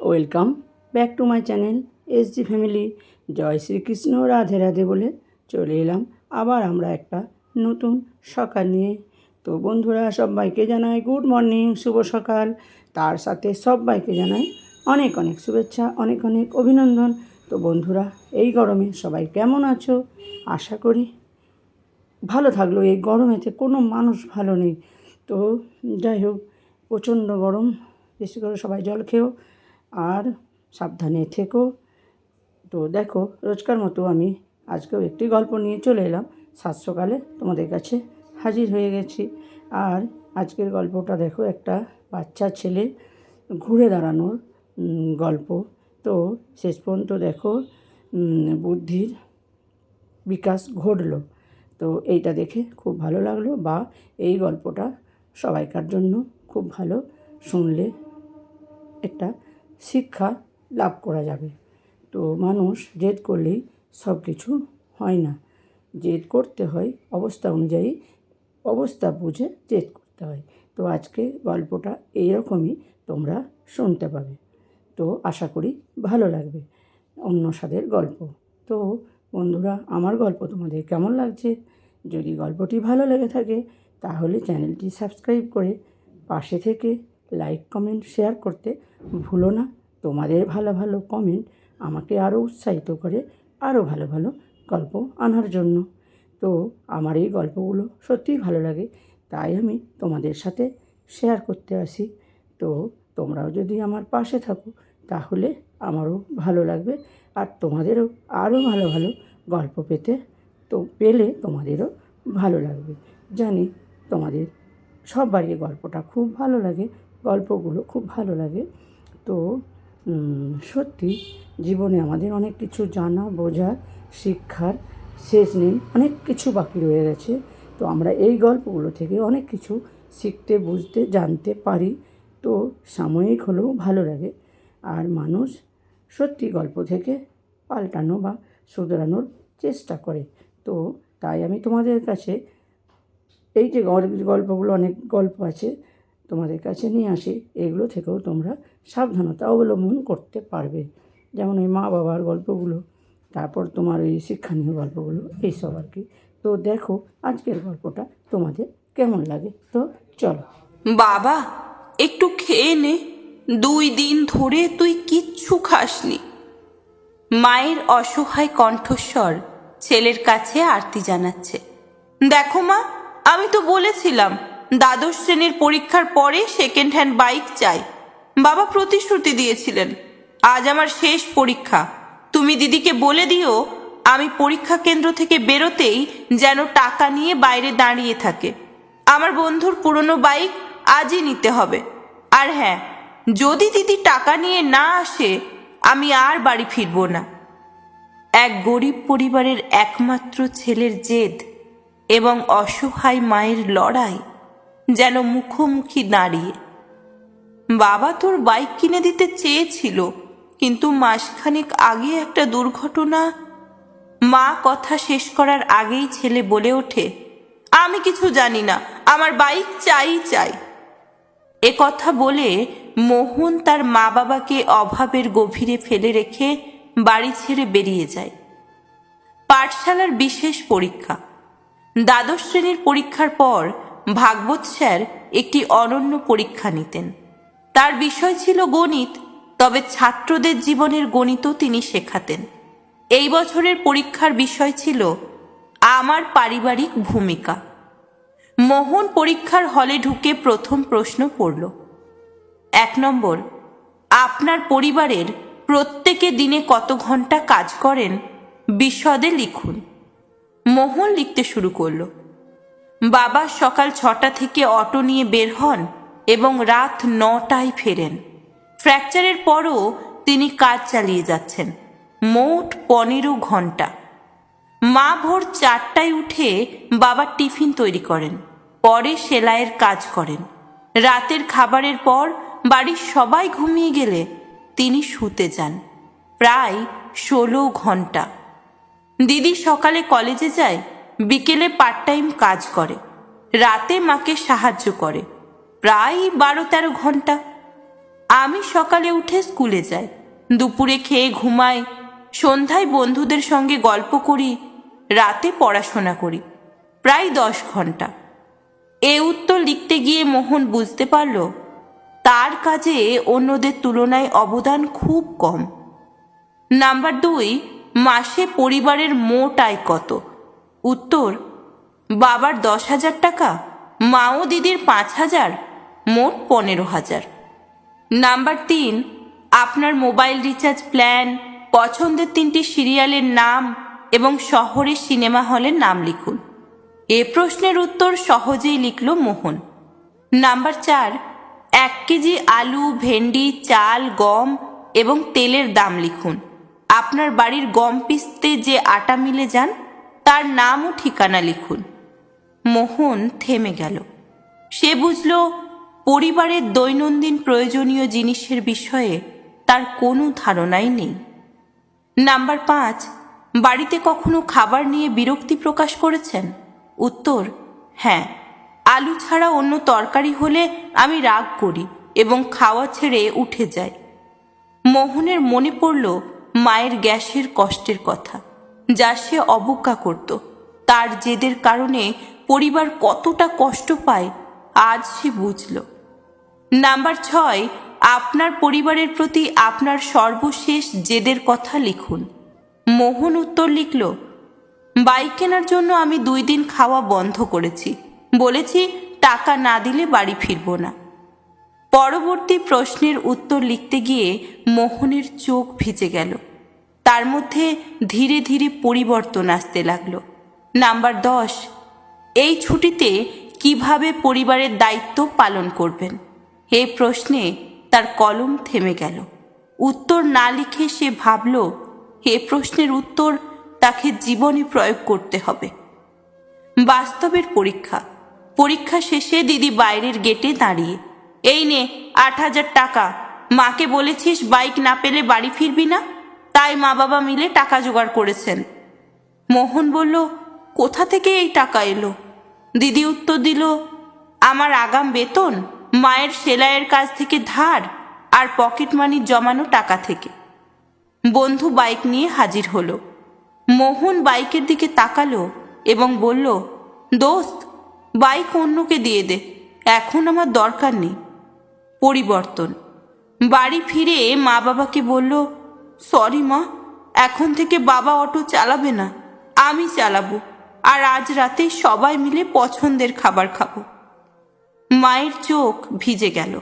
Welcome back to my channel S G family. জয় শ্রীকৃষ্ণ, রাধে রাধে বলে চলে এলাম আবার আমরা একটা নতুন সকাল নিয়ে। তো বন্ধুরা, সবাইকে জানাই গুড মর্নিং, শুভ সকাল। তার সাথে সবাইকে জানাই অনেক অনেক শুভেচ্ছা, অনেক অনেক অভিনন্দন। তো বন্ধুরা, এই গরমে সবাই কেমন আছো? আশা করি ভালো থাকল। এই গরমেতে কোনো মানুষ ভালো নেই। তো যাই হোক, প্রচণ্ড গরম। বেশি করে সবাই জল খেও। আর সাবধানে থেকো। তো দেখো, রোজকার মতো আমি আজকেও একটি গল্প নিয়ে চলে এলাম। সাত সকালে তোমাদের কাছে হাজির হয়ে গেছি। আর আজকের গল্পটা দেখো, একটা বাচ্চা ছেলে ঘুরে দাঁড়ানোর গল্প। তো শেষ পর্যন্ত দেখো বুদ্ধির বিকাশ ঘটলো। তো এইটা দেখে খুব ভালো লাগল বা এই গল্পটা সবাইকার জন্য খুব ভালো। শুনলে একটা শিক্ষা লাভ করা যাবে। তো মানুষ জেদ করলেই সব কিছু হয় না। জেদ করতে হয়, অবস্থা অনুযায়ী অবস্থা বুঝে জেদ করতে হয়। তো আজকে গল্পটা এইরকমই তোমরা শুনতে পাবে। তো আশা করি ভালো লাগবে অন্য স্বাদের গল্প। তো বন্ধুরা, আমার গল্প তোমাদের কেমন লাগছে? যদি গল্পটি ভালো লেগে থাকে, তাহলে চ্যানেলটি সাবস্ক্রাইব করে পাশে থেকে লাইক কমেন্ট শেয়ার করতে ভুলো না। তোমাদের ভালো ভালো কমেন্ট আমাকে আরও উৎসাহিত করে আরও ভালো ভালো গল্প আনার জন্য। তো আমার এই গল্পগুলো সত্যিই ভালো লাগে, তাই আমি তোমাদের সাথে শেয়ার করতে আসি। তো তোমরাও যদি আমার পাশে থাকো, তাহলে আমারও ভালো লাগবে, আর তোমাদেরও আরও ভালো ভালো গল্প পেতে তো পেলে তোমাদেরও ভালো লাগবে। জানি তোমাদের সববারই গল্পটা খুব ভালো লাগে গল্পগুলো খুব ভালো লাগে। তো সত্যি জীবনে আমাদের অনেক কিছু জানা, বোঝা, শিক্ষার শেষ নেই, অনেক কিছু বাকি রয়ে গেছে। তো আমরা এই গল্পগুলো থেকে অনেক কিছু শিখতে, বুঝতে, জানতে পারি। তো সাময়িক হলেও ভালো লাগে। আর মানুষ সত্যি গল্প থেকে পাল্টানো বা শুধরানোর চেষ্টা করে। তো তাই আমি তোমাদের কাছে এই যে গল- গল্পগুলো, অনেক গল্প আছে তোমাদের কাছে নিয়ে আসি। এগুলো থেকেও তোমরা সাবধানতা অবলম্বন করতে পারবে। যেমন ওই মা বাবার গল্পগুলো, তারপর তোমার ওই শিক্ষণীয় গল্পগুলো, এইসব আর কি। তো দেখো আজকের গল্পটা তোমাদের কেমন লাগে? তো চলো। বাবা, একটু খেয়ে নে। দুই দিন ধরে তুই কিচ্ছু খাসনি। মায়ের অসহায় কণ্ঠস্বর ছেলের কাছে আরতি জানাচ্ছে। দেখো মা, আমি তো বলেছিলাম দ্বাদশ শ্রেণির পরীক্ষার পরে সেকেন্ড হ্যান্ড বাইক চাই। বাবা প্রতিশ্রুতি দিয়েছিলেন, আজ আমার শেষ পরীক্ষা। তুমি দিদিকে বলে দিও, আমি পরীক্ষা কেন্দ্র থেকে বেরোতেই যেন টাকা নিয়ে বাইরে দাঁড়িয়ে থাকে। আমার বন্ধুর পুরনো বাইক আজই নিতে হবে। আর হ্যাঁ যদি দিদি টাকা নিয়ে না আসে, আমি আর বাড়ি ফিরবো না। এক গরিব পরিবারের একমাত্র ছেলের জেদ এবং অসহায় মায়ের লড়াই যেন মুখোমুখি দাঁড়িয়ে। বাবা তোর বাইক কিনে দিতে চেয়েছিল, কিন্তু মাসখানেক আগে একটা দুর্ঘটনা। মা কথা শেষ করার আগেই ছেলে বলে ওঠে, আমি কিছু জানি না, আমার বাইক চাই চাই। এ কথা বলে মোহন তার মা বাবাকে অভাবের গভীরে ফেলে রেখে বাড়ি ছেড়ে বেরিয়ে যায়। পাঠশালার বিশেষ পরীক্ষা। দ্বাদশ শ্রেণির পরীক্ষার পর ভাগবত স্যার একটি অনন্য পরীক্ষা নিতেন। তার বিষয় ছিল গণিত, তবে ছাত্রদের জীবনের গণিতও তিনি শেখাতেন। এই বছরের পরীক্ষার বিষয় ছিল আমার পারিবারিক ভূমিকা। মোহন পরীক্ষার হলে ঢুকে প্রথম প্রশ্ন পড়ল, এক নম্বর, আপনার পরিবারের প্রত্যেকে দিনে কত ঘণ্টা কাজ করেন? বিশদে লিখুন। মোহন লিখতে শুরু করল বাবা সকাল ছটা থেকে অটো নিয়ে বের হন এবং রাত নটায় ফেরেন। ফ্র্যাকচারের পরও তিনি কাজ চালিয়ে যাচ্ছেন। মোট পনেরো ঘণ্টা মা ভোর চারটায় উঠে বাবা টিফিন তৈরি করেন। পরে সেলাইয়ের কাজ করেন। রাতের খাবারের পর বাড়ির সবাই ঘুমিয়ে গেলে তিনি শুতে যান। প্রায় ষোলো ঘণ্টা দিদি সকালে কলেজে যায় বিকেলে পার্ট টাইম কাজ করে। রাতে মাকে সাহায্য করে। প্রায় বারো তেরো ঘণ্টা। আমি সকালে উঠে স্কুলে যাই। দুপুরে খেয়ে ঘুমাই। সন্ধ্যায় বন্ধুদের সঙ্গে গল্প করি। রাতে পড়াশোনা করি। প্রায় দশ ঘণ্টা। এ উত্তর লিখতে গিয়ে মোহন বুঝতে পারল, তার কাজে অন্যদের তুলনায় অবদান খুব কম। নাম্বার দুই, মাসে পরিবারের মোট আয় কত? উত্তর, বাবার দশ হাজার টাকা মা ও দিদির পাঁচ হাজার, মোট পনেরো হাজার। নাম্বার তিন, আপনার মোবাইল রিচার্জ প্ল্যান, পছন্দের তিনটি সিরিয়ালের নাম এবং শহরের সিনেমা হলের নাম লিখুন। এ প্রশ্নের উত্তর সহজেই লিখল মোহন। নাম্বার চার, এক কেজি আলু, ভেন্ডি, চাল, গম এবং তেলের দাম লিখুন। আপনার বাড়ির গম পিসতে যে আটা মিলে যান তার নাম ও ঠিকানা লিখুন। মোহন থেমে গেল। সে বুঝল, পরিবারের দৈনন্দিন প্রয়োজনীয় জিনিসের বিষয়ে তার কোনো ধারণাই নেই। নাম্বার পাঁচ, বাড়িতে কখনো খাবার নিয়ে বিরক্তি প্রকাশ করেছেন? উত্তর হ্যাঁ। আলু ছাড়া অন্য তরকারি হলে আমি রাগ করি এবং খাওয়া ছেড়ে উঠে যাই। মোহনের মনে পড়ল, মায়ের গ্যাসের কষ্টের কথা। যা সে অবজ্ঞা করত। তার জেদের কারণে পরিবার কতটা কষ্ট পায়, আজ সে বুঝল। নাম্বার ছয়, আপনার পরিবারের প্রতি আপনার সর্বশেষ জেদের কথা লিখুন। মোহন উত্তর লিখল বাইক কেনার জন্য আমি দুই দিন খাওয়া বন্ধ করেছি। বলেছি টাকা না দিলে বাড়ি ফিরব না। পরবর্তী প্রশ্নের উত্তর লিখতে গিয়ে মোহনের চোখ ভিজে গেল। তার মধ্যে ধীরে ধীরে পরিবর্তন আসতে লাগল। নাম্বার দশ, এই ছুটিতে কীভাবে পরিবারের দায়িত্ব পালন করবেন? এই প্রশ্নে তার কলম থেমে গেল। উত্তর না লিখে সে ভাবল, এ প্রশ্নের উত্তর তাকে জীবনে প্রয়োগ করতে হবে। বাস্তবের পরীক্ষা। পরীক্ষা শেষে দিদি বাইরের গেটে দাঁড়িয়ে, এই নে, আট হাজার টাকা। মাকে বলেছিস বাইক না পেলে বাড়ি ফিরবি না? তাই মা বাবা মিলে টাকা জোগাড় করেছেন। মোহন বলল, কোথা থেকে এই টাকা এলো? দিদি উত্তর দিল, আমার আগাম বেতন, মায়ের সেলাইয়ের কাজ থেকে ধার আর পকেট মানি জমানো টাকা থেকে। বন্ধু বাইক নিয়ে হাজির হলো। মোহন বাইকের দিকে তাকালো এবং বলল, দোস্ত, বাইক অন্যকে দিয়ে দে, এখন আমার দরকার নেই। পরিবর্তন। বাড়ি ফিরে মা বাবাকে বলল সরি মা। এখন থেকে বাবা অটো চালাবে না। আমি চালাবো। আর আজ রাতে সবাই মিলে পছন্দের খাবার খাব। মায়ের চোখ ভিজে গেল।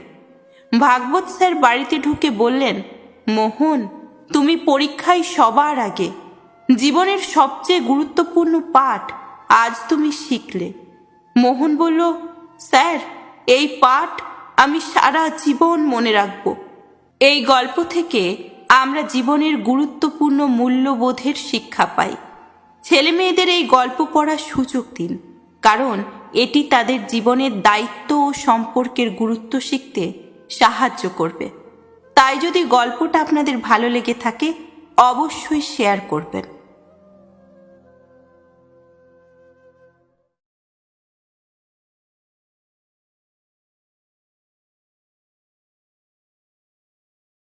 ভাগবত স্যার বাড়িতে ঢুকে বললেন, মোহন, তুমি পরীক্ষায় সবার আগে। জীবনের সবচেয়ে গুরুত্বপূর্ণ পাঠ আজ তুমি শিখলে। মোহন বলল, স্যার, এই পাঠ আমি সারা জীবন মনে রাখব। এই গল্প থেকে আমরা জীবনের গুরুত্বপূর্ণ মূল্যবোধের শিক্ষা পাই। ছেলে মেয়েদের এই গল্প পড়ার সুযোগ দিন, কারণ এটি তাদের জীবনের দায়িত্ব ও সম্পর্কের গুরুত্ব শিখতে সাহায্য করবে। তাই যদি গল্পটা আপনাদের ভালো লেগে থাকে, অবশ্যই শেয়ার করবেন।